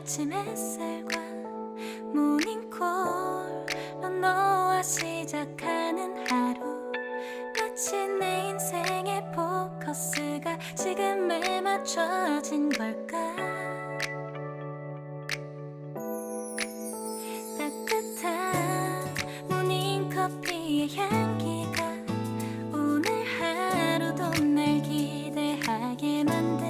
아침 햇살과 모닝콜로 너와 시작하는 하루. 마치 내 인생의 포커스가 지금에 맞춰진 걸까? 따뜻한 모닝커피의 향기가 오늘 하루도 날 기대하게 만든